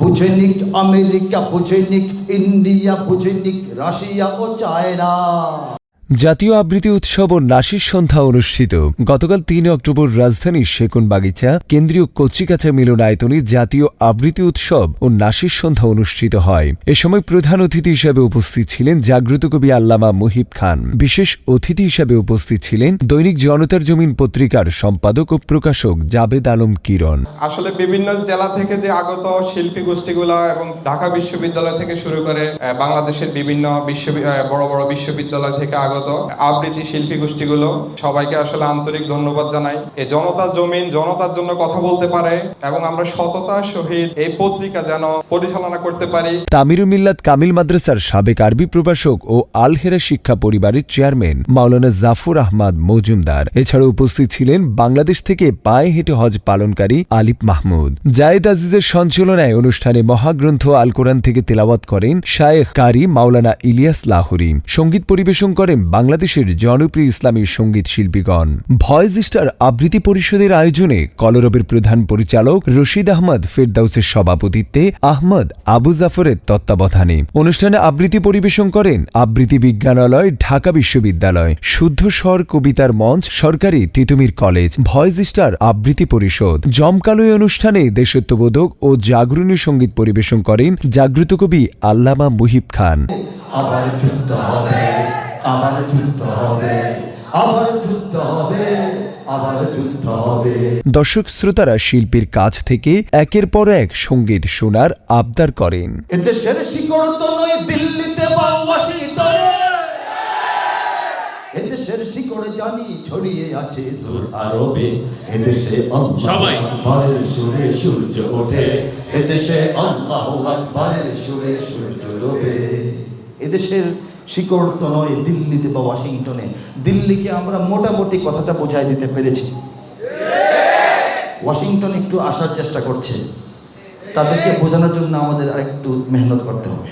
বুঝে নিক আমেরিকা বুঝে নিক ইন্ডিয়া বুঝে নিক রাশিয়া ও চায়না। জাতীয় আবৃত্তি উৎসব ও নাসির সন্ধ্যা অনুষ্ঠিত। গতকাল তিন অক্টোবর রাজধানীর সেকুন বাগিচা কেন্দ্রীয় কচিকাছা মিলনায়তনে জাতীয় আবৃত্তি উৎসব ও নাসির সন্ধ্যা অনুষ্ঠিত হয়। এ সময় প্রধান অতিথি হিসেবে উপস্থিত ছিলেন জাগ্রত কবি আল্লামা মুহিব খান। বিশেষ অতিথি হিসেবে উপস্থিত ছিলেন দৈনিক জনতার জমিন পত্রিকার সম্পাদক ও প্রকাশক জাবেদ আলম কিরণ। আসলে বিভিন্ন জেলা থেকে যে আগত শিল্পী গোষ্ঠীগুলো এবং ঢাকা বিশ্ববিদ্যালয় থেকে শুরু করে বাংলাদেশের বিভিন্ন বড় বড় বিশ্ববিদ্যালয় থেকে আগত আবৃত্তি শিল্পী গোষ্ঠীগুলো, সবাইকে আসলে আন্তরিক ধন্যবাদ জানাই। এই জনতার জমিন, জনতার জন্য কথা বলতে পারে এবং আমরা সততার সহিত এই পত্রিকা যেন পরিচালনা করতে পারি। তামিরুল মিল্লাত কামিল মাদ্রাসার সাবেক আরবি প্রভাষক ও আলহেরা শিক্ষা পরিবারের চেয়ারম্যান মাওলানা জাফর আহমদ মজুমদার। এছাড়া উপস্থিত ছিলেন বাংলাদেশ থেকে পায়ে হেঁটে হজ পালনকারী আলিফ মাহমুদ। জায়েদ আজিজের সঞ্চালনায় অনুষ্ঠানে মহাগ্রন্থ আল কোরআন থেকে তেলাওয়াত করেন শায়েখ কারি মাওলানা ইলিয়াস লাহুরি। সংগীত পরিবেশন করেন বাংলাদেশের জনপ্রিয় ইসলামী সংগীত শিল্পীগণ। ভয়েস স্টার আবৃত্তি পরিষদের আয়োজনে কলরবের প্রধান পরিচালক রশিদ আহমদ ফেরদাউসের সভাপতিত্বে আহমদ আবু জাফরের তত্ত্বাবধানে অনুষ্ঠানে আবৃত্তি পরিবেশন করেন আবৃত্তি বিজ্ঞানালয়, ঢাকা বিশ্ববিদ্যালয়, শুদ্ধ স্বর কবিতার মঞ্চ, সরকারি তিতুমির কলেজ ভয়েস স্টার আবৃত্তি পরিষদ। জমকালো অনুষ্ঠানে দেশত্ববোধক ও জাগরণী সংগীত পরিবেশন করেন জাগ্রত কবি আল্লামা মুহিব খান। আবার আবার যুদ্ধ হবে আবার যুদ্ধ হবে দর্শক শ্রোতারা শিল্পীর কাছ থেকে একের পর এক সংগীত শোনার আবদার করেন। এদেশের শিকড় তো নয় দিল্লিতে বা ওয়াশিংটনে। এদেশের শিকড় জানি ছড়িয়ে আছে দূর আরবে। এদেশে সবাই। আকবরের সুরে সূর্য ওঠে। এদেশে আল্লাহ আকবরের সুরে সূর্য ডোবে। এদেশের শিকড় তো নয় দিল্লিতে বা ওয়াশিংটনে। দিল্লিকে আমরা মোটামুটি কথাটা বোঝাই দিতে পেরেছি। ওয়াশিংটন একটু আসার চেষ্টা করছে। তাদেরকে বোঝানোর জন্য আমাদের আরেকটু মেহনত করতে হবে।